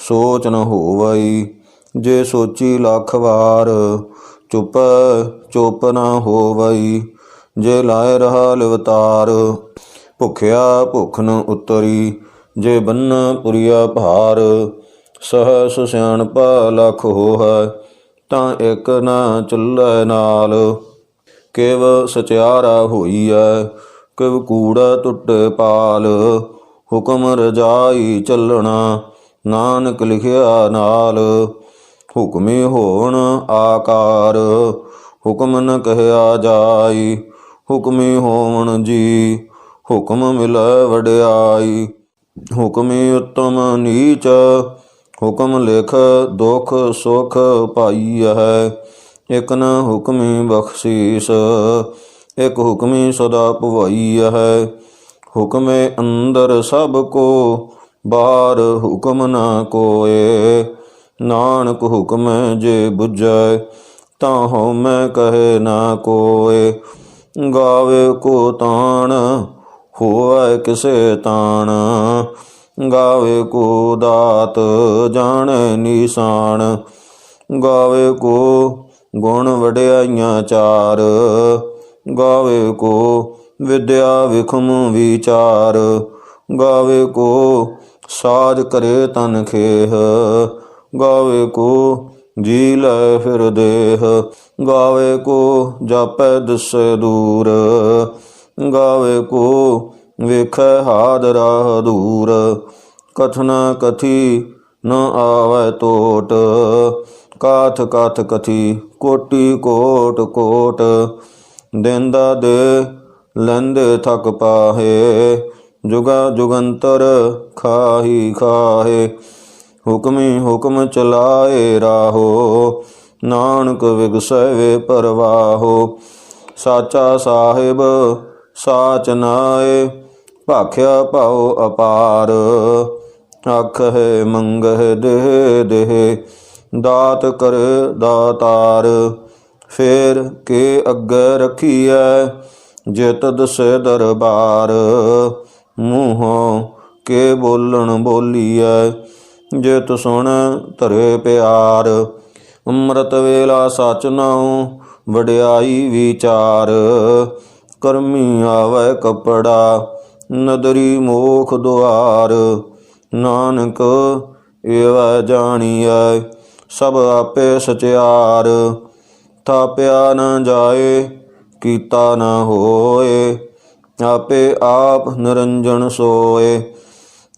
ਸੋਚ ਨ ਹੋਵਈ, ਜੇ ਸੋਚੀ ਲੱਖ ਵਾਰ, ਚੁੱਪ ਚੁੱਪ ਨ ਹੋਵਈ, ਜੇ ਲਾਇ ਰਹਾ ਲਿਵਤਾਰ, ਭੁਖਿਆ ਭੁਖ ਨ ਉਤਰੀ, ਜੇ ਬੰਨ ਪੁਰੀਆ ਭਾਰ, ਸਹਸ ਸਿਆਣਪ ਲਖ ਹੋਹੈ, ਤਾਂ ਇੱਕ ਨਾ ਚੱਲੈ ਨਾਲ। ਕਿਵ ਸਚਿਆਰਾ ਹੋਈਐ, ਕਿਵ ਕੂੜਾ ਟੁੱਟੇ ਪਾਲ, ਹੁਕਮ ਰਜਾਈ ਚੱਲਣਾ ਨਾਨਕ ਲਿਖਿਆ ਨਾਲ, ਹੁਕਮੇ ਹੋਣ ਆਕਾਰ। ਹੁਕਮ ਨ ਕਹਿਆ ਜਾਈ, ਹੁਕਮੇ ਹੋਵਣ ਜੀ, ਹੁਕਮ ਮਿਲੈ ਵਡਿਆਈ। ਹੁਕਮੇ ਉਤਮ ਨੀਚ, ਹੁਕਮ ਲਿਖ ਦੁਖ ਸੁਖ ਪਾਈ ਹੈ ਇਕ ਨ ਹੁਕਮੀ ਬਖਸ਼ੀਸ, ਇਕ ਹੁਕਮੀ ਸਦਾ ਭਵਾਈ ਹੈ ਹੁਕਮੇ ਅੰਦਰ ਸਭ ਕੋ ਬਾਰ ਹੁਕਮ ਨਾ ਕੋਏ। ਨਾਨਕ ਹੁਕਮ ਜੇ ਬੁਝੈ ਤਾਂ ਹਉ ਮੈਂ ਕਹੇ ਨਾ ਕੋਏ। ਗਾਵੇ ਕੋ ਤਾਣ, ਹੋਵੇ ਕਿਸੇ ਤਾਣ। ਗਾਵੇ ਕੋ ਦਾਤ, ਜਾਣੈ ਨੀਸਾਨ। ਗਾਵੇ ਕੋ ਗੁਣ ਵਡਿਆਈਆਂ ਚਾਰ। ਗਾਵੇ ਕੋ ਵਿਦਿਆ ਵਿਖਮ ਵਿਚਾਰ। ਗਾਵੇ ਕੋ ਸਾਜ ਕਰੇ ਤਨ ਖੇਹ, ਗਾਵੇ ਕੋ ਜੀ ਲੈ ਫਿਰ ਦੇਹ, ਗਾਵੇ ਕੋ ਜਾਪੈ ਦਿਸੈ ਦੂਰ, ਗਾਵੇ ਕੋ ਵੇਖੈ ਹਾਦਰਾ ਦੂਰ ਕਥਨਾ ਕਥੀ ਨ ਆਵੈ ਤੋਟ, ਕਾਥ ਕਾਥ ਕਥੀ ਕੋਟੀ ਕੋਟ ਕੋਟ, ਦਿੰਦਾ ਦੇ ਲੈਂਦੇ ਥਕ ਪਾਹੇ ਜੁਗਾ ਜੁਗੰਤਰ ਖਾਹੀ ਖਾਹੇ, ਹੁਕਮੀ ਹੁਕਮ ਚਲਾਏ ਰਾਹੋ, ਨਾਨਕ ਵਿਗਸੈ ਵੇ ਪਰਵਾਹੋ। ਸਾਚਾ ਸਾਹਿਬ ਸਾਚ ਨਾਏ, ਭਾਖਿਆ ਭਾਉ ਅਪਾਰ। ਅੱਖ ਹੈ ਮੰਗਹ ਦੇਹ ਦੇਹ, ਦਾਤ ਕਰ ਦਾਤਾਰ। ਫੇਰ ਕੇ ਅੱਗੇ ਰਖੀਐ ਜਿਤ ਦਸੇ ਦਰਬਾਰ। ਮੂੰਹੋਂ ਕੇ ਬੋਲਣ ਬੋਲੀਐ ਜਿਤ ਸੁਣ ਧਰੇ ਪਿਆਰ। ਅੰਮ੍ਰਿਤ ਵੇਲਾ ਸਚ ਨਾਉ, ਵਡਿਆਈ ਵਿਚਾਰ। ਕਰਮੀ ਆਵੈ ਕਪੜਾ, ਨਦਰੀ ਮੋਖ ਦੁਆਰ। ਨਾਨਕ ਏਵ ਜਾਣੀਐ, ਸਭ ਆਪੇ ਸਚਿਆਰ। ਥਾਪਿਆ ਨ ਜਾਏ, ਕੀਤਾ ਨ ਹੋਏ। ਆਪੇ ਆਪ ਨਿਰੰਜਨ ਸੋਏ,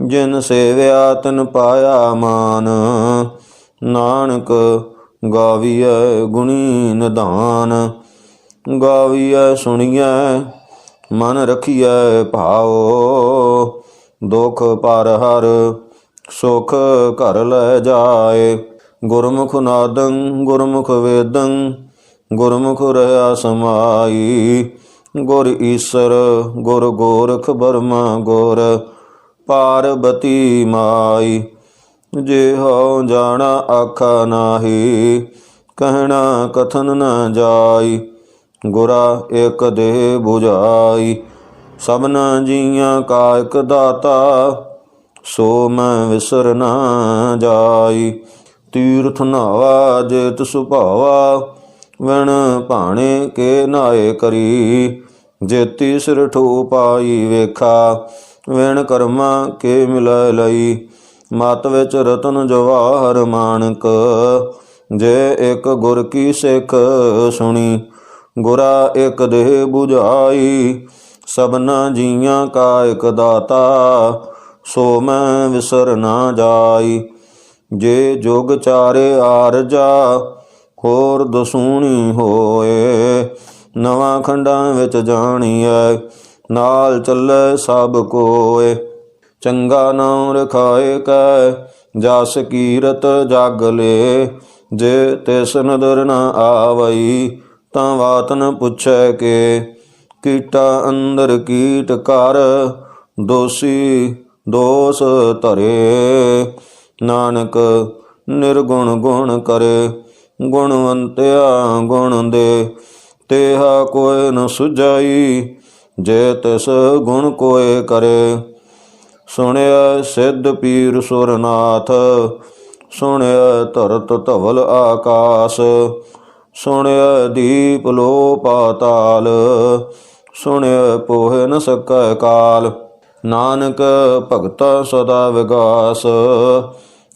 ਜਿਨ ਸੇਵਿਆ ਤਨ ਪਾਇਆ ਮਾਨ। ਨਾਨਕ ਗਾਵੀਐ ਗੁਣੀ ਨਿਧਾਨ, ਗਾਵੀਐ ਸੁਣੀਐ ਮਨ ਰਖੀਐ ਭਾਉ। ਦੁਖ ਪਰ ਹਰ ਸੁਖ ਘਰ ਲੈ ਜਾਏ। ਗੁਰਮੁਖ ਨਾਦੰ ਗੁਰਮੁਖ ਵੇਦੰ, ਗੁਰਮੁਖ ਰਹਾ ਸਮਾਈ। ਗੁਰ ਈਸਰ, ਗੁਰ ਗੋਰਖ ਬਰਮਾ ਗੁਰ, ਪਾਰਬਤੀ ਮਾਈ। ਜੇ ਹੋ ਜਾਣਾ ਆਖਾ ਨਾਹੀ, ਕਹਿਣਾ ਕਥਨ ਨਾ ਜਾਈ। ਗੁਰਾ ਇਕ ਦੇ 부ਝਾਈ ਸਭਨਾ ਜੀਆਂ ਕਾ ਇਕ ਦਾਤਾ, ਸੋ ਮੈਂ ਵਿਸਰ ਨਾ ਜਾਈ। ਤੀਰਥ ਨਾਵਾ ਜੇਤ ਸੁਭਾਵਾ ਵਣ ਭਾਣੇ ਕੇ ਨਾਏ ਕਰੀ। ਜੇਤੀ ਸਿਰ ਠੂ ਪਾਈ ਵੇਖਾ। ਵਣ ਕਰਮਾ ਕੇ ਮਿਲੈ ਲਈ। ਮਤ ਵਿੱਚ ਰਤਨ ਜਵਾਹਰ ਮਾਨਕ ਜੇ ਇੱਕ ਗੁਰ ਕੀ ਸਿੱਖ ਸੁਣੀ, ਗੁਰਾ ਇੱਕ ਦੇਹ 부ਝਾਈ ਸਭਨਾ ਜੀਆਂ ਕਾ ਇਕ ਦਾਤਾ, ਸੋ ਮੈਂ ਵਿਸਰ ਨਾ ਜਾਈ। ਜੇ ਜੋਗ ਚਾਰੇ ਆਰਜਾ ਹੋਰ ਦਸੂਣੀ ਹੋਏ, ਨਵਾਂ ਖੰਡਾਂ ਵਿੱਚ ਜਾਣੀਐ, ਨਾਲ ਚੱਲੇ ਸਭ ਕੋਏ। ਚੰਗਾ ਨਾਮ ਰਖਾਏ ਕੈ, ਜਸ ਕੀਰਤ ਜਗ ਲੇ। ਜੇ ਤਿਸ ਨਦਰ ਨ ਆਵਈ, ਤਾਂ ਬਾਤ ਨ ਪੁੱਛੈ ਕੇ। ਕੀਟਾ ਅੰਦਰ ਕੀਟ ਕਰ, ਦੋਸੀ ਦੋਸ ਧਰੇ। ਨਾਨਕ ਨਿਰਗੁਣ ਗੁਣ ਕਰੇ ਗੁਣਵੰਤਿਆ ਗੁਣ ਦੇ, ਤੇਹਾ ਕੋਇ ਨ ਸੁਝਾਈ, ਜੇ ਤਿਸ ਗੁਣ ਕੋਇ ਕਰੇ। ਸੁਣਿਆ ਸਿੱਧ ਪੀਰ ਸੁਰਨਾਥ ਸੁਣਿਆ ਧਰਤ ਧਵਲ ਆਕਾਸ ਸੁਣਿਆ ਦੀਪ ਲੋ ਪਾਤਾਲ ਸੁਣਿਆ ਪੋਹਿ ਨ ਸਕੈ ਕਾਲ। ਨਾਨਕ ਭਗਤ ਸਦਾ ਵਿਗਾਸ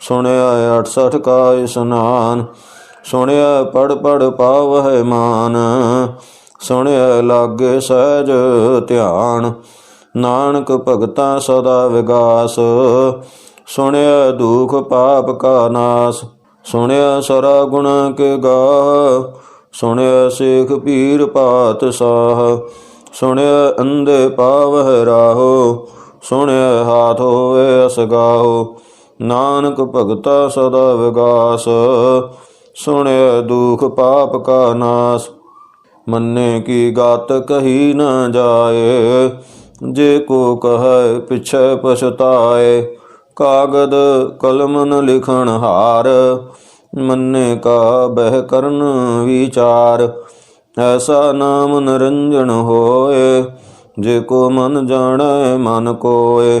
ਸੁਣਿਆ 68 ਕਾ ਇਸਨਾਨ ਸੁਣਿਆ ਪੜ ਪੜ ਪਾਵਹਿ ਮਾਨ, ਸੁਣਿਆ ਲਾਗੇ ਸਹਿਜ ਧਿਆਨ, ਨਾਨਕ ਭਗਤਾ ਸਦਾ ਵਿਗਾਸ, ਸੁਣਿਆ ਦੁਖ ਪਾਪ ਕਾ ਨਾਸ, ਸੁਣਿਆ ਸਰਾ ਗੁਣ ਕੇ ਗਾਹ ਸੁਣਿਆ ਸੇਖ ਪੀਰ ਪਾਤ ਸਾਹ, ਸੁਣਿਆ ਅੰਦੇ ਪਾਵਹਿ ਰਾਹੋ, ਸੁਣਿਆ ਹਾਥ ਹੋਵੇ ਅਸਗਾਹੋ ਨਾਨਕ ਭਗਤਾ ਸਦਾ ਵਿਗਾਸ ਸੁਣਿਆ ਦੁਖ ਪਾਪ ਕਾ ਨਾਸ। ਮੰਨੇ ਕੀ ਗਾਤ ਕਹੀ ਨਾ ਜਾਏ, ਜੇ ਕੋ ਕਹੈ ਪਿਛੈ ਪਛਤਾਏ। ਕਾਗਦ ਕਲਮ ਨ ਲਿਖਣ ਹਾਰ, ਮੰਨੇ ਕਾ ਬਹਿ ਕਰਨ ਵਿਚਾਰ। ਐਸਾ ਨਾਮ ਨਿਰੰਜਨ ਹੋਏ, ਜੇ ਕੋ ਮਨ ਜਾਣੈ ਮਨ ਕੋਏ।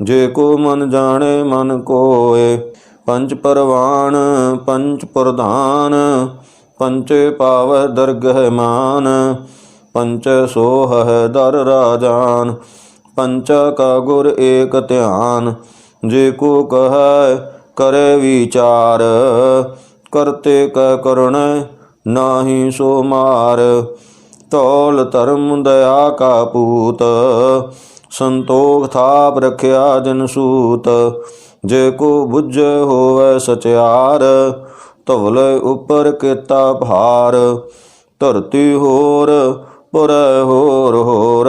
ਜੇ ਕੋ ਮਨ ਜਾਣੇ ਮਨ ਕੋਏ, ਪੰਜ ਪਰਵਾਨ, ਪੰਜ ਪ੍ਰਧਾਨ ਪੰਚੇ ਪਾਵ ਦਰਗਹਿ ਮਾਨ ਪੰਚ ਸੋਹ ਦਰ ਰਾਜਾਨ ਪੰਚ ਕਾ ਗੁਰ ਏਕ ਧਿਆਨ, ਜੇ ਕੋ ਕਹੈ ਕਰੇ ਵਿਚਾਰ, ਕਰਤੇ ਕੈ ਕਰੁਣ ਨਾਹੀ ਸੋ ਮਾਰ, ਤੌਲ ਧਰਮ ਦਇਆ ਕਾ ਪੂਤ ਸੰਤੋਖ ਥਾਪ ਰਖਿਆ ਜਨ ਸੂਤ, ਜੇ ਕੋ ਬੁੱਝੇ ਹੋਵੇ ਸਚਿਆਰ, ਧਵਲੇ ਉਪਰ ਕੀਤਾ ਭਾਰ, ਧਰਤੀ ਹੋਰ ਪੁਰੈ ਹੋਰ ਹੋਰ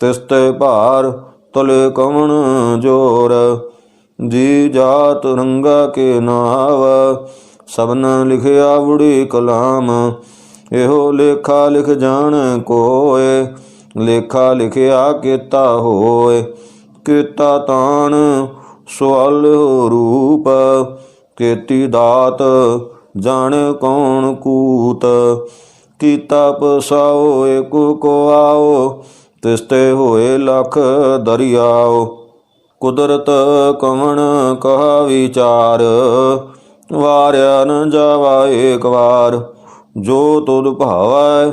ਤਿਸਤੇ ਭਾਰ ਤਲੇ ਕਵਣ ਜੋਰ, ਜੀ ਜਾਤ ਰੰਗਾ ਕੇ ਨਾਵ, ਸਭਨ ਲਿਖਿਆ ਬੁੜੀ ਕਲਾਮ, ਇਹੋ ਲੇਖਾ ਲਿਖ ਜਾਣ ਕੋਏ ਲੇਖਾ ਲਿਖਿਆ ਕੀਤਾ ਹੋਏ, ਕੀਤਾ ਤਾਣ ਸਵਾਲ ਰੂਪ ਕੀਤੀ ਦਾਤ ਜਾਣੇ ਕੌਣ ਕੂਤ, ਕੀਤਾ ਪਸਾਓ ਏਕੋ ਕੋ ਆਓ, ਤਿਸਤੇ ਹੋਏ ਲਖ ਦਰਿਆਓ, ਕੁਦਰਤ ਕਵਣ ਕਹਾ ਵਿਚਾਰ, ਵਾਰਿਆ ਨ ਜਾਵਾ ਏਕ ਵਾਰ, ਜੋ ਤੁਧ ਭਾਵੈ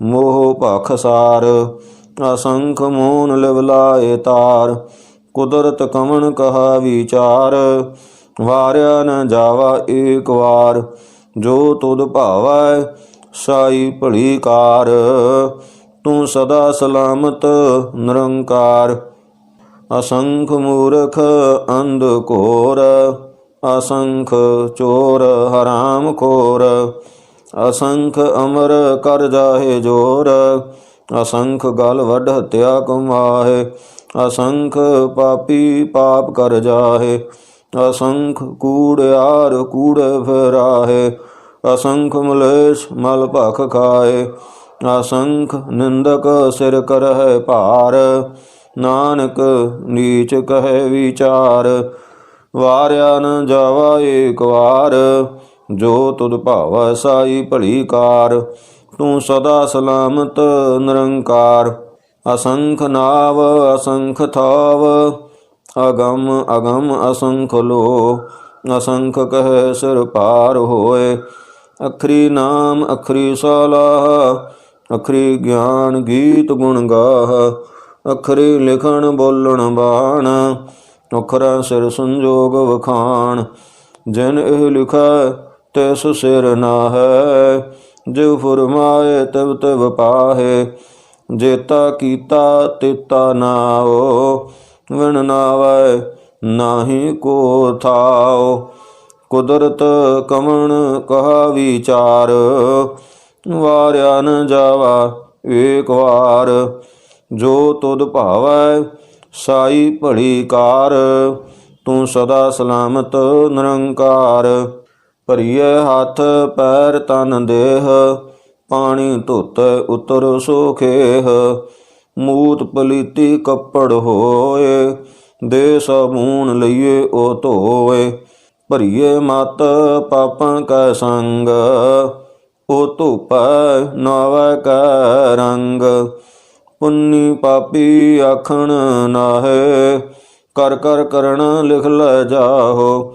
ਮੋਹ ਭਖਸਾਰ ਅਸੰਖ ਮੋਨ ਲਿਵਲਾਏ ਤਾਰ, ਕੁਦਰਤ ਕਮਣ ਕਹਾ ਵਿਚਾਰ, ਵਾਰਿਆ ਨ ਜਾਵਾ ਏਕ ਵਾਰ, ਜੋ ਤੁਧ ਭਾਵੈ ਸਾਈ ਭਲੀ ਕਾਰ ਤੂੰ ਸਦਾ ਸਲਾਮਤ ਨਿਰੰਕਾਰ। ਅਸੰਖ ਮੂਰਖ ਅੰਧ ਘੋਰ, ਅਸੰਖ ਚੋਰ ਹਰਾਮ ਖੋਰ ਅਸੰਖ ਅਮਰ ਕਰ ਜਾਹੇ ਜੋਰ, ਅਸੰਖ ਗਲ ਵੱਢ ਹਤਿਆ ਕਮਾਹੇ, ਅਸੰਖ ਪਾਪੀ ਪਾਪ ਕਰ ਜਾਹੇ, ਅਸੰਖ ਕੂੜਿਆਰ ਕੂੜ ਫਿਰਾਹੇ, ਅਸੰਖ ਮਲੇਸ਼ ਮਲ ਭਖ ਖਾਏ, ਅਸੰਖ ਨਿੰਦਕ ਸਿਰ ਕਰਹਿ ਭਾਰ, ਨਾਨਕ ਨੀਚ ਕਹੈ ਵਿਚਾਰ, ਵਾਰਿਆ ਨ ਜਾਵਾ ਏਕ ਵਾਰ ਜੋ ਤੁਧ ਭਾਵੈ ਸਾਈ ਭਲੀ ਕਾਰ, ਤੂੰ ਸਦਾ ਸਲਾਮਤ ਨਿਰੰਕਾਰ। ਅਸੰਖ ਨਾਵ, ਅਸੰਖ ਥਾਵ, ਅਗਮ ਅਗਮ ਅਸੰਖ ਲੋ। ਅਸੰਖ ਕਹਿ ਸਿਰ ਪਾਰ ਹੋਏ, ਅਖਰੀ ਨਾਮ, ਅਖਰੀ ਸਲਾਹ ਅਖਰੀ ਗਿਆਨ ਗੀਤ ਗੁਣ ਗਾਹ। ਅਖਰੀ ਲਿਖਣ ਬੋਲਣ ਬਾਣ ਅਖਰਾ ਸਿਰ ਸੰਜੋਗ ਵਖਾਣ। ਜਿਨ ਇਹ ਲਿਖੈ ਤਿਸ ਸਿਰ ਨਾ ਹੈ ਜੋ ਫਰਮਾਏ ਤਬ ਤਬ ਪਾਹੇ, ਜੇਤਾ ਕੀਤਾ ਤਿਤਾ ਨਾਓ ਵਿਣ ਨਾਵੈ ਨਾਹੀ ਕੋ ਥਾਓ ਕੁਦਰਤ ਕਮਣ ਕਹਾ ਵਿਚਾਰ, ਵਾਰਿਆ ਨ ਜਾਵਾ ਏਕ ਵਾਰ, ਜੋ ਤੁਧ ਭਾਵੈ ਸਾਈ ਭਲੀ ਕਾਰ, ਤੂੰ ਸਦਾ ਸਲਾਮਤ ਨਿਰੰਕਾਰ। ਭਰੀਏ ਹੱਥ ਪੈਰ ਤਨ ਦੇਹ, ਪਾਣੀ ਧੁੱਤ ਉਤਰ ਸੋਖੇਹ ਮੂਤ ਪਲੀਤੀ ਕੱਪੜ ਹੋਏ, ਦੇ ਸਬੂਨ ਲਈਏ ਉਹ ਧੋਏ। ਭਰੀਏ ਮਤ ਪਾਪਾਂ ਕੈ ਸੰਗ ਉਹ ਧੂਪੈ ਨਾਵੈ ਕੈ ਰੰਗ। ਪੁੰਨੀ ਪਾਪੀ ਆਖਣ ਨਾਹੇ, ਕਰ ਕਰ ਕਰਨ ਲਿਖ ਲੈ ਜਾਹੋ।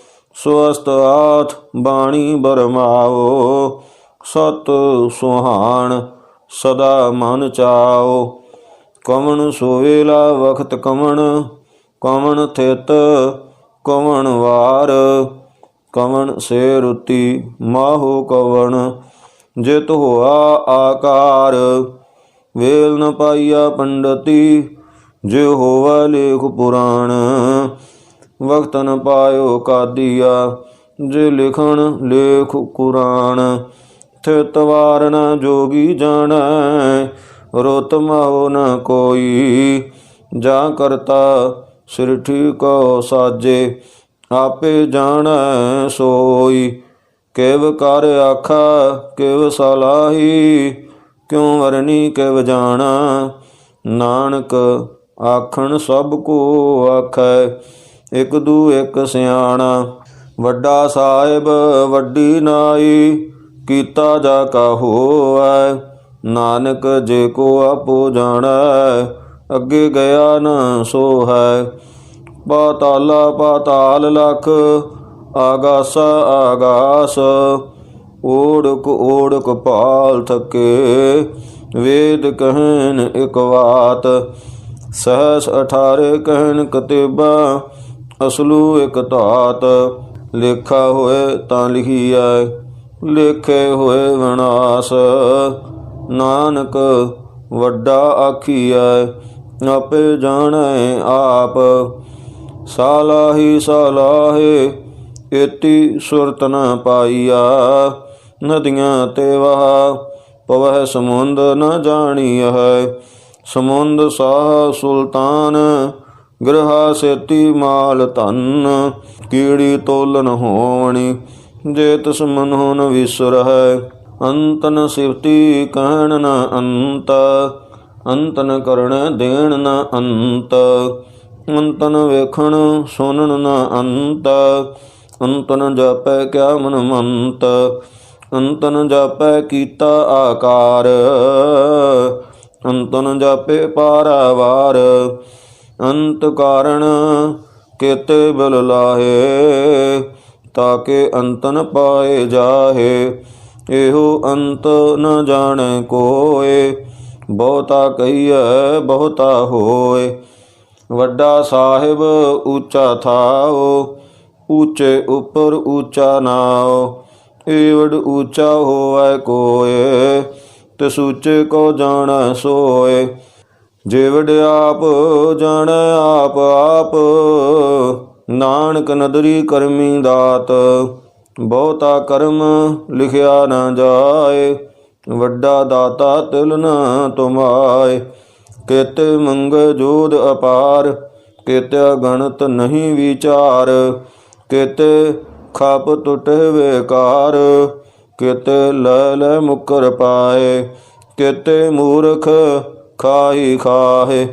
ਸਵਸਤ ਆਥ ਬਾਣੀ ਬਰਮਾਓ, ਸਤ ਸੁਹਾਣ ਸਦਾ ਮਨ ਚਾਓ। ਕਵਣ ਸੋਵੇਲਾ ਵਖਤ ਕਵਣ ਕਵਣ ਥਿਤ ਕਵਣ ਵਾਰ। ਕਵਣ ਸੇ ਰੁਤੀ ਮਾਹੋ ਕਵਣ, ਜਿਤ ਹੋਆ ਆਕਾਰ। ਵੇਲ ਨ ਪਾਈਆ ਪੰਡਤੀ ਜੇ ਹੋਵਾ ਲੇਖ ਪੁਰਾਣ। ਵਕਤ ਨ ਪਾਇਓ ਕਾਦੀਆ, ਜੇ ਲਿਖਣ ਲੇਖ ਕੁਰਾਨ, ਥਿਤ ਵਾਰ ਨ ਜੋਗੀ ਜਾਣੈ, ਰੋਤ ਮਹੁ ਨ ਕੋਈ। ਜਾ ਕਰਤਾ ਸਿਰਠੀ ਕੋ ਸਾਜੇ, ਆਪੇ ਜਾਣੈ ਸੋਈ। ਕਿਵ ਕਰ ਆਖਾ, ਕਿਵ ਸਲਾਹੀ, ਕਿਉ ਵਰਨੀ ਕਿਵ ਜਾਣਾ। ਨਾਨਕ ਆਖਣ ਸਭ ਕੋ ਆਖੈ। ਇਕ ਦੂ ਇਕ ਸਿਆਣਾ। ਵੱਡਾ ਸਾਹਿਬ ਵੱਡੀ ਨਾਈ, ਕੀਤਾ ਜਾ ਕਾ ਹੋਐ। ਨਾਨਕ ਜੇ ਕੋ ਆਪੋ ਜਾਣੈ, ਅੱਗੇ ਗਿਆ ਨਾ ਸੋ ਹੈ। ਪਾਤਾਲਾ ਪਾਤਾਲ ਲਖ, ਆਗਾਸ ਆਗਾਸ। ਓੜਕ ਓੜਕ ਪਾਲ ਥਕੇ, ਵੇਦ ਕਹਿਨ ਇਕ ਵਾਤ। ਸਹਸ 18 ਕਹਿਨ ਕਤਿਬਾ ਅਸਲੂ ਇਕ ਧਾਤ, ਲੇਖਾ ਹੋਏ ਤਾਂ ਲਿਖੀ ਲਿਖੀਐ, ਲੇਖੇ ਹੋਏ ਵਿਨਾਸ਼। ਨਾਨਕ ਵੱਡਾ ਆਖੀਐ, ਆਪੇ ਜਾਣੈ ਆਪ। ਸਾਲਾਹੀ ਸਾਲਾਹੇ ਏਤੀ ਸੁਰਤ ਨ ਪਾਈਆ ਨਦੀਆਂ ਤੇ ਵਹਾ, ਪਵਹਿ ਸਮੁੰਦ ਨ ਹੈ ਸਮੁੰਦ ਸਾਹ ਸੁਲਤਾਨ ਗ੍ਰਹਾ ਸੇਤੀ ਮਾਲ ਧਨ, ਕੀੜੀ ਤੋਲਨ ਹੋਵਣੀ, ਜੇ ਤਿਸ ਮਨੋ ਨ ਵਿਸਰਹਿ, ਅੰਤਨ ਨ ਸਿਵਤੀ ਕਹਿਣ ਨ ਅੰਤ ਅੰਤ ਨ ਕਰਣ ਦੇਣ ਨ ਅੰਤ, ਅੰਤਨ ਵੇਖਣ ਸੁਣਨ ਨ ਅੰਤ ਅੰਤ ਨ ਕਿਆ ਮਨ ਮੰਤ ਅੰਤਨ ਨ ਜਾਪੈ ਕੀਤਾ ਆਕਾਰ ਅੰਤ ਨ ਜਾਪੇ ਪਾਰਾਵਾਰ ਅੰਤ ਕਾਰਣ ਕੇਤੇ ਬਲ ਲਾਹੇ, ਤਾਕੇ ਅੰਤ ਨ ਪਾਏ ਜਾਹੇ। ਇਹੋ ਅੰਤ ਨ ਜਾਣੈ ਕੋਏ, ਬਹੁਤਾ ਕਹੀਐ, ਬਹੁਤਾ ਹੋਏ। ਵੱਡਾ ਸਾਹਿਬ ਉੱਚਾ ਥਾਓ, ਉੱਚੇ ਉੱਪਰ ਉੱਚਾ ਨਾਓ। ਏਵੜ ਉੱਚਾ ਹੋਵੇ ਕੋਏ ਤਿਸ ਉੱਚੇ ਕੋ ਜਾਣੈ ਸੋਏ। ਜਿਵੜ ਆਪ, ਜਾਣੈ ਆਪ ਆਪ। ਨਾਨਕ ਨਦਰੀ ਕਰਮੀ ਦਾਤ, ਬਹੁਤਾ ਕਰਮ ਲਿਖਿਆ ਨਾ ਜਾਏ। ਵੱਡਾ ਦਾਤਾ ਤਿਲ ਨ ਤੁਮਾਏ। ਕਿਤੇ ਮੰਗ ਜੋਦ ਅਪਾਰ ਕਿਤੇ ਗਣਤ ਨਹੀਂ ਵਿਚਾਰ। ਕਿਤੇ ਖਾਪ ਟੁਟੇ ਵੇਕਾਰ, ਕਿਤੇ ਲੈ ਲੈ ਮੁਕਰ ਪਾਏ। ਕਿਤੇ ਮੂਰਖ ਖਾਈ ਖਾਹੇ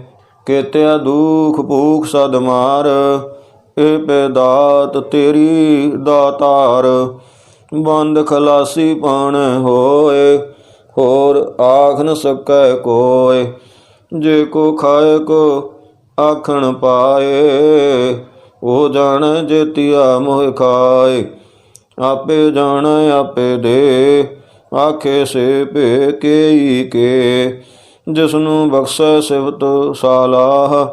ਕਿਤੇ ਦੁਖ ਭੂਖ ਸਦ ਮਾਰ। ਇਹ ਪੈਦਾਤ ਤੇਰੀ ਦਾਤਾਰ, ਬੰਦ ਖਲਾਸੀ ਪਾਣ ਹੋਏ, ਹੋਰ ਆਖ ਨ ਸਕੈ ਕੋਏ। ਜੇ ਕੋ ਖਾਏ, ਕੋ ਆਖਣ ਪਾਏ, ਉਹ ਜਾਣ ਜੇਤੀਆ ਮੋਹ ਖਾਏ। ਆਪੇ ਜਾਣ, ਆਪੇ ਦੇ, ਆਖੇ ਸੇ ਭੇ ਕੇਈ ਕੇ। ਜਿਸਨੂੰ ਬਖਸ਼ੈ ਸਿਵਤ ਸਾਲਾਹ,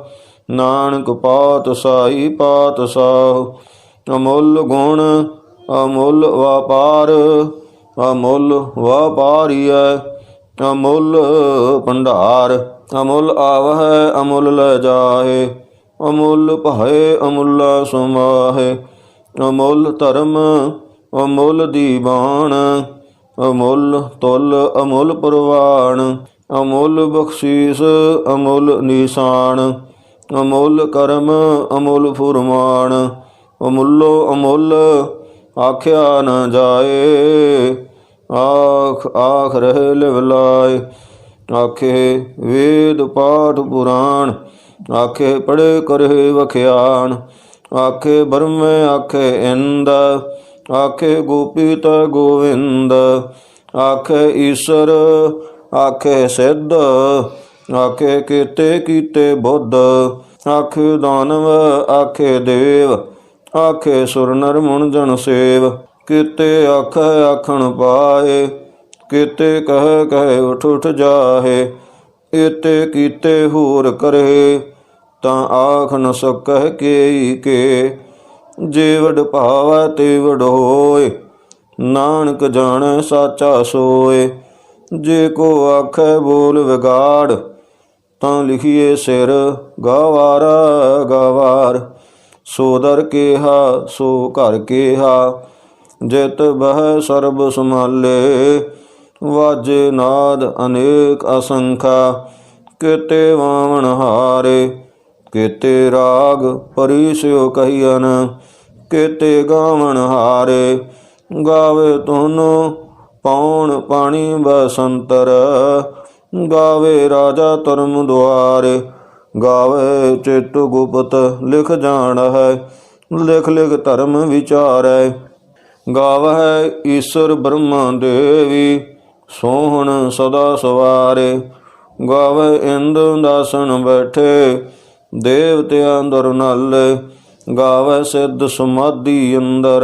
ਨਾਨਕ ਪਾਤ ਸਾਈ ਪਾਤ ਸਾਹ। ਅਮੁੱਲ ਗੁਣ, ਅਮੁੱਲ ਵਪਾਰ, ਅਮੁੱਲ ਵਪਾਰੀਐ, ਅਮੁੱਲ ਭੰਡਾਰ। ਅਮੁੱਲ ਆਵਹਿ, ਅਮੁੱਲ ਲੈ ਜਾਏ ਅਮੁੱਲ ਭਏ, ਅਮੁੱਲ ਸੁਮਾਹੇ। ਅਮੁੱਲ ਧਰਮ, ਅਮੁੱਲ ਦੀਵਾਨ ਅਮੁੱਲ ਤੁਲ, ਅਮੁੱਲ ਪ੍ਰਵਾਨ। ਅਮੁੱਲ ਬਖਸ਼ੀਸ, ਅਮੁੱਲ ਨਿਸ਼ਾਨ, ਅਮੁੱਲ ਕਰਮ, ਅਮੁੱਲ ਫੁਰਮਾਨ, ਅਮੁੱਲੋ ਅਮੁੱਲ ਆਖਿਆ ਨਾ ਜਾਏ, ਆਖ ਆਖ ਰਹੇ ਲਿਵਲਾਏ ਆਖੇ ਵੇਦ ਪਾਠ ਪੁਰਾਣ, ਆਖੇ ਪੜੇ ਕਰੇ ਵਖਿਆਣ, ਆਖੇ ਬਰਮੇ ਆਖੇ ਇੰਦ, ਆਖੇ ਗੋਪੀ ਤ ਗੋਵਿੰਦ, ਆਖੇ ਈਸ਼ਰ ਆਖੇ ਸਿੱਧ, ਆਖੇ ਕੀਤੇ ਕੀਤੇ ਬੁੱਧ, ਆਖੇ ਦਾਨਵ, ਆਖੇ ਦੇਵ, ਆਖੇ ਸੁਰ ਨਰ ਮੁਨ ਜਨ ਸੇਵ, ਕੀਤੇ ਆਖੇ ਆਖਣ ਪਾਏ, ਕੀਤੇ ਕਹਿ ਕਹਿ ਉਠ ਉਠ ਜਾਹੇ ਇਤੇ ਕੀਤੇ ਹੋਰ ਕਰੇ, ਤਾਂ ਆਖ ਨ ਸਕਹਿ ਕੇਈ ਕੇ ਜੇ ਵਡ ਭਾਵੈ ਤੇ ਵਡੋਏ ਨਾਨਕ ਜਾਣੈ ਸਾਚਾ ਸੋਏ। ਜੇ ਕੋ ਆਖੈ ਬੋਲ ਵਿਗਾੜ, ਤਾਂ ਲਿਖੀਏ ਸਿਰ ਗਵਾਰਾ, ਗਵਾਰ। ਸੋ ਦਰ ਕੇਹਾ, ਸੋ ਘਰ ਕੇਹਾ, ਜਿਤ ਬਹਿ ਸਰਬ ਸਮਾਲੇ ਵਾਜੇ ਨਾਦ ਅਨੇਕ ਅਸੰਖਾ, ਕਿਤੇ ਵਾਵਣ ਹਾਰੇ। ਕਿਤੇ ਰਾਗ ਪਰਿਸਿਓ ਕਹੀਨ ਕਿਤੇ ਗਾਵਣ ਹਾਰੇ। ਗਾਵੇ ਤੁਨੋ ਪੌਣ ਪਾਣੀ ਬਸੰਤਰ? ਗਾਵੇ ਰਾਜਾ ਧਰਮ ਦੁਆਰੇ, ਗਾਵੇ ਚਿਤ ਗੁਪਤ, ਲਿਖ ਜਾਣ ਹੈ, ਲਿਖ ਲਿਖ ਧਰਮ ਵਿਚਾਰੈ। ਗਾਵਹਿ ਈਸ਼ਰ ਬ੍ਰਹਮਾ ਦੇਵੀ, ਸੋਹਣ ਸਦਾ ਸਵਾਰੇ। ਗਾਵੇ ਇੰਦ ਦਾਸਨ ਬੈਠੇ, ਦੇਵਤਿਆਂ ਅੰਦਰ ਨਾਲੇ। ਗਾਵੇ ਸਿੱਧ ਸਮਾਧੀ ਅੰਦਰ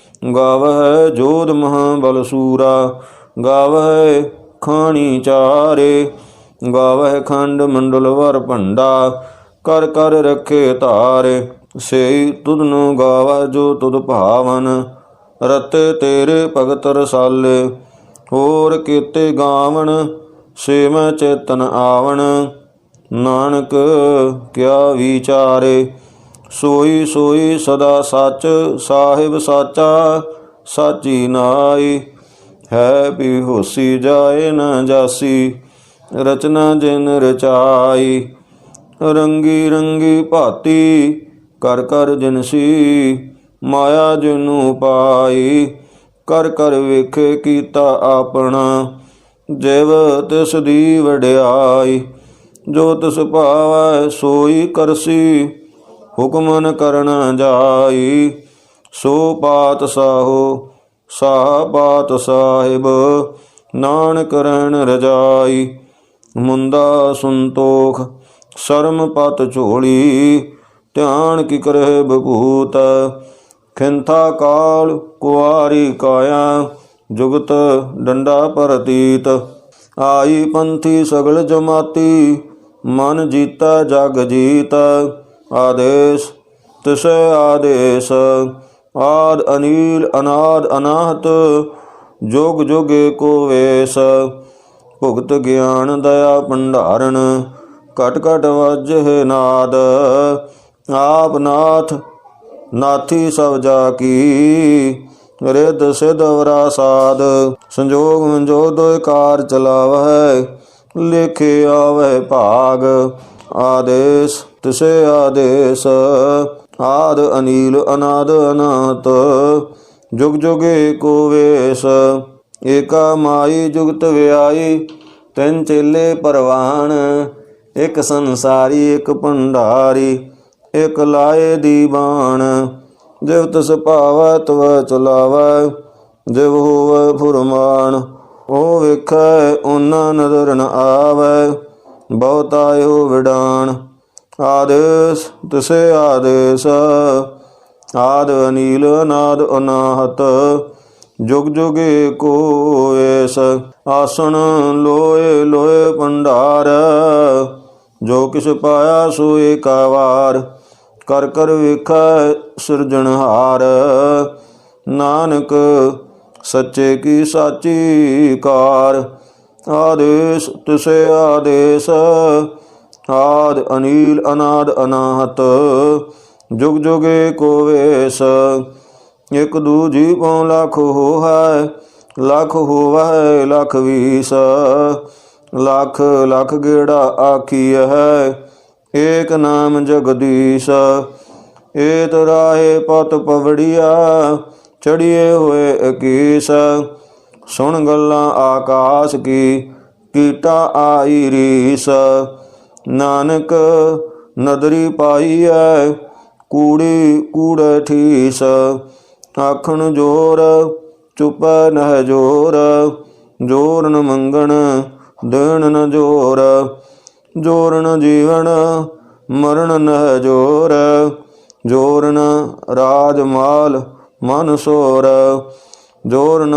ਗਾਵਹਿ ਜੋਧ ਮਹਾ ਬਲ ਸੂਰਾ, ਗਾਵਹਿ ਖਾਣੀ ਚਾਰੇ, ਗਾਵਹਿ ਖੰਡ ਮੰਡਲ ਵਰ ਭੰਡਾ, ਕਰ ਕਰ ਰੱਖੇ ਧਾਰੇ ਸੇ ਤੁਧਨੋ ਨੂੰ ਗਾਵਾ ਜੋ ਤੁਧ ਭਾਵਨ, ਰਤੇ ਤੇਰੇ ਭਗਤ ਰਸਾਲੇ, ਹੋਰ ਕੀਤੇ ਗਾਵਣ ਸੇ ਮੈਂ ਚੇਤਨ ਆਵਣ, ਨਾਨਕ ਕਿਆ ਵਿਚਾਰੇ ਸੋਈ ਸੋਈ ਸਦਾ ਸੱਚ, ਸਾਹਿਬ ਸਾਚਾ, ਸਾਚੀ ਨਾਈ। ਹੈ ਵੀ ਹੋਸੀ ਜਾਏ ਨਾ ਜਾਸੀ, ਰਚਨਾ ਜਿਨ ਰਚਾਈ। ਰੰਗੀ ਰੰਗੀ ਭਾਤੀ, ਕਰ ਕਰ ਜਿਨਸੀ ਮਾਇਆ ਜਿਨੂੰ ਪਾਈ। ਕਰ ਕਰ ਵੇਖੇ ਕੀਤਾ ਆਪਣਾ, ਜਿਵ ਤਿਸ ਦੀ ਵਡਿਆਈ। ਜੋ ਤਿਸ ਭਾਵੈ ਸੋਈ ਕਰਸੀ ਹੁਕਮ ਨ ਕਰਨ ਜਾਈ, ਸੋ ਪਾਤ ਸਾਹੋ ਸਾਹ ਪਾਤ ਸਾਹਿਬ, ਨਾਨਕ ਰਹਿਣ ਰਜਾਈ, ਮੁੰਦਾ ਸੰਤੋਖ, ਸ਼ਰਮ ਪਤ ਝੋਲੀ, ਧਿਆਨ ਕੀ ਕਰਹਿ ਬਭੂਤ ਖਿੰਥਾ ਕਾਲ ਕੁਆਰੀ ਕਾਇਆ, ਜੁਗਤ ਡੰਡਾ ਪਰਤੀਤ, ਆਈ ਪੰਥੀ ਸਗਲ ਜਮਾਤੀ, ਮਨ ਜੀਤਾ ਜਗ ਜੀਤ ਆਦੇਸ਼, ਤਿਸੈ ਆਦੇਸ਼, ਆਦ ਅਨੀਲ, ਅਨਾਦ, ਅਨਾਹਤ, ਜੋਗ ਜੋਗੇ ਕੋ ਵੇਸ, ਭੁਗਤ ਗਿਆਨ ਦਇਆ ਭੰਡਾਰਨ, ਘਟ ਘਟ ਵਜਹਿ ਨਾਦ, ਆਪ ਨਾਥ, ਨਾਥੀ ਸਭ ਜਾ ਕੀ ਰਿਦ ਸਿਧ ਵਰਾ ਸੰਜੋਗ ਮੰਜੋ ਦੋਇ ਕਾਰ ਚਲਾਵਹਿ, ਲੇਖੇ ਆਵਹਿ ਭਾਗ, ਆਦੇਸ਼ ਤਿਸੇ ਆਦੇਸ਼, ਆਦ ਅਨੀਲ ਅਨਾਦ ਅਨਾਤ, ਜੁਗ ਜੁਗ ਕੋ ਵੇਸ, ਏਕਾ ਮਾਈ ਜੁਗਤ ਵਿਆਈ, ਤਿੰਨ ਚੇਲੇ ਪਰਵਾਨ, ਇੱਕ ਸੰਸਾਰੀ, ਇੱਕ ਭੰਡਾਰੀ, ਇਕ ਲਾਏ ਦੀਵਾਨ ਜਿਵ ਤਸ ਭਾਵੈ ਤਵ ਚਲਾਵੈ, ਜਿਵ ਹੋਵੈ ਫੁਰਮਾਨ ਉਹ ਵੇਖੈ ਉਹਨਾਂ ਨਦਰ ਨ ਆਵੈ ਬਹੁਤਾਇਓ ਵਿਡਾਨ ਆਦੇਸ ਤਿਸੇ ਆਦੇਸ ਆਦ ਅਨੀਲ ਅਨਾਦ ਅਨਾਹਤ, ਜੁਗ ਜੁਗ ਕੋ ਐਸ ਆਸਣ ਲੋਏ ਲੋਏ ਭੰਡਾਰ, ਜੋ ਕਿਛ ਪਾਇਆ ਸੋ ਏਕਾ ਕਰ ਕਰ ਵੇਖੈ ਸਿਰਜਣਹਾਰ ਨਾਨਕ ਸੱਚੇ ਕੀ ਸਾਚੀ ਕਾਰ, ਆਦੇਸ਼ ਤਿਸੇ ਆਦੇਸ਼ ਆਦ ਅਨੀਲ ਅਨਾਦ ਅਨਾਹਤ, ਜੁਗ ਜੁਗੇ ਕੋ ਵੇਸ, ਇਕ ਦੂਜੀ ਪਉ ਲੱਖ ਹੋਹੈ, ਲੱਖ ਹੋਵੈ ਲੱਖ ਵੀਸ, ਲੱਖ ਲੱਖ ਗੇੜਾ ਆਖੀ ਹੈ ਏਕ ਨਾਮ ਜਗਦੀਸ਼, ਏਤ ਰਾਹੇ ਪਤ ਪਵੜੀਆ ਚੜੀਏ ਹੋਏ ਅਕੀਸ ਸੁਣ ਗੱਲਾਂ ਆਕਾਸ਼ ਕੀ, ਕੀਟਾ ਆਈ ਰੀਸ। ਨਾਨਕ ਨਦਰੀ ਪਾਈਐ, ਕੂੜੀ ਕੂੜ ਠੀਸ। ਆਖਣ ਜੋਰ, ਚੁਪ ਨਹਿ ਜੋਰ। ਜੋਰ ਨ ਮੰਗਣ, ਦੇਣ ਨ ਜੋਰ। ਜੋਰਨ ਜੀਵਨ, ਮਰਨ ਨਹਿ ਜੋਰ। ਜੋਰਨ ਰਾਜ ਮਾਲ ਮਨ ਸੋਰ। ਜ਼ੋਰਨ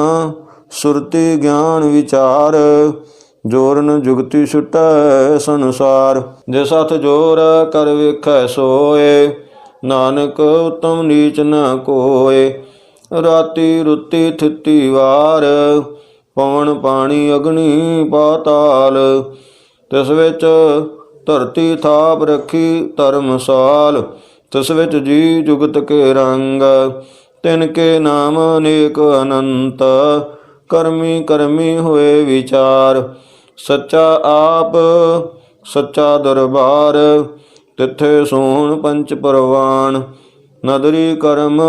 ਸੁਰਤੀ ਗਿਆਨ ਵਿਚਾਰ। ਜੋਰਨ ਜੁਗਤੀ ਛੁਟੈ ਸੰਸਾਰ, ਜੇ ਸਤ ਜੋਰ ਕਰ ਵੇਖੈ ਸੋਏ, ਨਾਨਕ ਉਤਮ ਨੀਚ ਨ ਕੋਏ। ਰਾਤੀ ਰੁੱਤੀ ਥਿੱਤੀ ਵਾਰ ਪਵਨ ਪਾਣੀ ਅਗਨੀ ਪਾਤਾਲ। ਤਿਸ ਵਿੱਚ ਧਰਤੀ ਥਾਪ ਰੱਖੀ ਧਰਮਸਾਲ, ਤਿਸ ਵਿੱਚ ਜੀ ਜੁਗਤ ਕੇ ਰੰਗ। ਤਿਨ ਕੇ ਨਾਮ ਅਨੇਕ ਅਨੰਤ, ਕਰਮੀ ਕਰਮੀ ਹੋਏ ਵਿਚਾਰ। ਸੱਚਾ ਆਪ, ਸੱਚਾ ਦਰਬਾਰ, ਤਿੱਥੇ ਸੋਹਣ ਪੰਚ ਪਰਵਾਨ, ਨਦਰੀ ਕਰਮ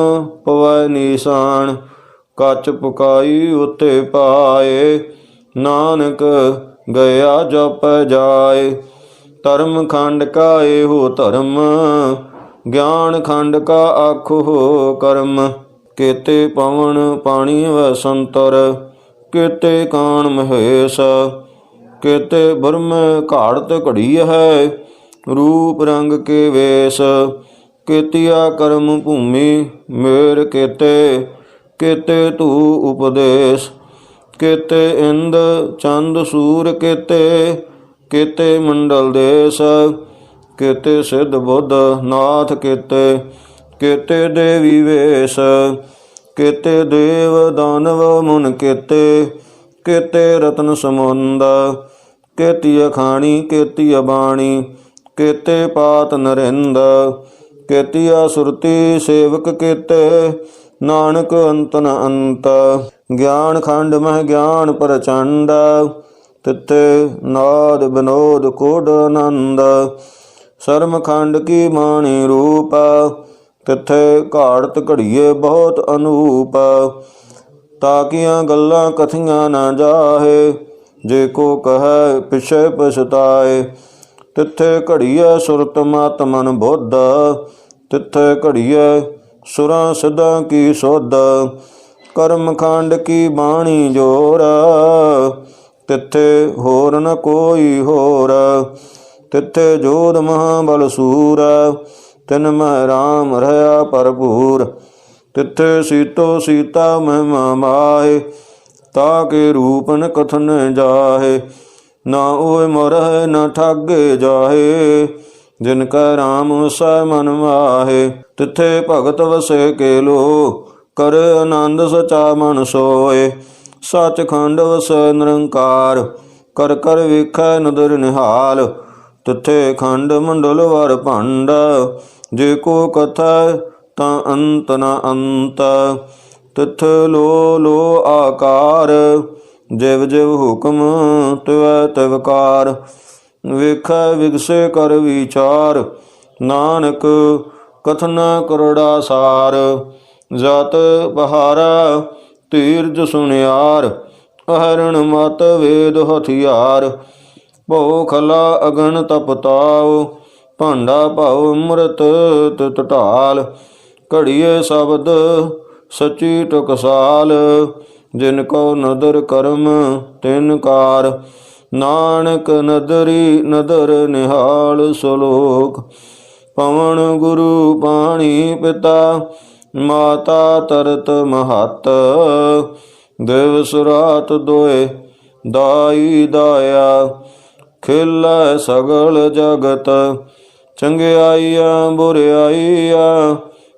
ਪਵੈ ਨੀਸਾਨ, ਕੱਚ ਪੁਕਾਈ ਉਤੇ ਪਾਏ, ਨਾਨਕ ਗਿਆ ਜਪ ਜਾਏ, ਧਰਮ ਖੰਡ ਕਾ ਇਹੋ ਧਰਮ, ਗਿਆਨ ਖੰਡ ਕਾ ਆਖੋ ਕਰਮ, ਕੇਤੇ ਪਵਨ ਪਾਣੀ ਵਸੰਤਰ ਕੇਤੇ ਕਾਣ ਮਹੇਸ਼ ਕੇਤੇ ਬਰਮ ਘਾੜਤ ਘੜੀ ਹੈ, ਰੂਪ ਰੰਗ ਕੇ ਵੇਸ, ਕੇਤਿਆ ਕਰਮ ਭੂਮੀ ਮੇਰ ਕੇਤੇ ਕੇਤੇ ਤੂ ਉਪਦੇਸ਼, ਕੇਤੇ ਇੰਦ ਚੰਦ ਸੂਰ ਕੇਤੇ ਕੇਤੇ ਮੰਡਲ ਦੇਸ, ਕੇਤੇ ਸਿੱਧ ਬੁੱਧ ਨਾਥ ਕੇਤੇ ਕੇਤੇ ਦੇਵੀ ਵੇਸ, ਕੇਤੇ ਦੇਵ ਦਾਨਵ ਮੁਨ ਕੇਤੇ ਕੇਤੇ ਰਤਨ ਸਮੁੰਦ ਕੇਤੀ ਅਖਾਣੀ ਕੇਤੀ ਬਾਣੀ, ਕੇਤੇ ਪਾਤ ਨਰਿੰਦ ਕੇਤੀ ਸੁਰਤੀ ਸੇਵਕ ਕੇਤੇ, ਨਾਨਕ ਅੰਤ ਨ ਅੰਤ। ਗਿਆਨ ਖੰਡ ਮਹਿ ਗਿਆਨ ਪ੍ਰਚੰਡ, ਤਿੱਥੇ ਨਾਦ ਬਿਨੋਦ ਕੋਡ ਆਨੰਦ। ਸ਼ਰਮ ਖੰਡ ਕੀ ਮਾਣੀ ਰੂਪ, ਤਿੱਥੇ ਘਾੜਤ ਘੜੀਏ ਬਹੁਤ ਅਨੂਪ। ਤਾਕੀਆਂ ਗੱਲਾਂ ਕਥੀਆਂ ਨਾ ਜਾਹੇ ਜੇ ਕੋ ਕਹੈ ਪਿਛੇ ਪਛਤਾਏ, ਤਿੱਥੇ ਘੜੀਐ ਸੁਰਤ ਮਤ ਮਨ ਬੁੱਧ, ਤਿੱਥੇ ਘੜੀਐ ਸੁਰਾਂ ਸਦਾ ਕੀ ਸੋਧ, ਕਰਮ ਖੰਡ ਕੀ ਬਾਣੀ ਜੋਰ, ਤਿੱਥੇ ਹੋਰ ਨ ਕੋਈ ਹੋਰ, ਤਿੱਥੇ ਜੋਧ ਮਹਾਬਲ ਸੂਰ, ਤਿਨ ਮਹਿ ਰਾਮ ਰਹਾ ਭਰਪੂਰ, ਤਿੱਥੇ ਸੀਤੋ ਸੀਤਾ ਮਹਿਮਾ ਮਾਏ ਤਾਕੇ ਰੂਪਨ ਕਥਨ ਜਾਹੇ, ਨਾ ਓਏ ਮਰਹਿ ਨਾ ਠਾਗੇ ਜਾਹੇ, ਜਿਨ ਕੈ ਰਾਮ ਸੈ ਮਨ ਮਾਹੇ, ਤਿਥੇ ਭਗਤ ਵਸੇ ਕੇ ਲੋ ਕਰ ਆਨੰਦ ਸਚਾ ਮਨ ਸੋਏ ਸੱਚ ਖੰਡ ਵਸੈ ਨਿਰੰਕਾਰ, ਕਰ ਕਰ ਵੇਖੈ ਨਦਰ ਨਿਹਾਲ, ਤਿਥੇ ਖੰਡ ਮੰਡਲ ਵਰ ਭੰਡ, ਜੇ ਕੋ ਕਥਾ ਤਾਂ ਅੰਤ ਨ ਅੰਤ। ਤਿਥ ਲੋ ਲੋ ਆਕਾਰ, ਜਿਵ ਜਿਵ ਹੁਕਮ ਤਵੈ ਤਿਵਕਾਰ ਵੇਖੈ ਵਿਗਸੇ ਕਰ ਵਿਚਾਰ, ਨਾਨਕ ਕਥਨ ਕਰੜਾ ਸਾਰ। ਜਤ ਬਹਾਰਾ ਤੀਰਜ ਸੁਨਿਆਰ, ਅਹਰਣ ਮਤ ਵੇਦ ਹਥਿਆਰ। ਭੋ ਖਲਾ ਅਗਨ ਤਪਤਾਉ ਭਾਂਡਾ ਭਾਉ ਅੰਮ੍ਰਿਤ ਤਿਤ ਢਾਲ। ਘੜੀਏ ਸ਼ਬਦ ਸਚੀ ਟਕਸਾਲ ਜਿਨ ਕੋ ਨਦਰ ਕਰਮ, ਤਿਨ ਕਾਰ। ਨਾਨਕ ਨਦਰੀ ਨਦਰ ਨਿਹਾਲ ਸਲੋਕ। ਪਵਨ ਗੁਰੂ ਪਾਣੀ ਪਿਤਾ, ਮਾਤਾ ਤਰਤ ਮਹਤ। ਦਿਵਸ ਰਾਤ ਦੋਏ ਦਾਈ ਦਾਇਆ। ਖਿਲ ਸਗਲ ਜਗਤ, ਚੰਗਿਆਈਆਂ ਬੁਰਿਆਈਆਂ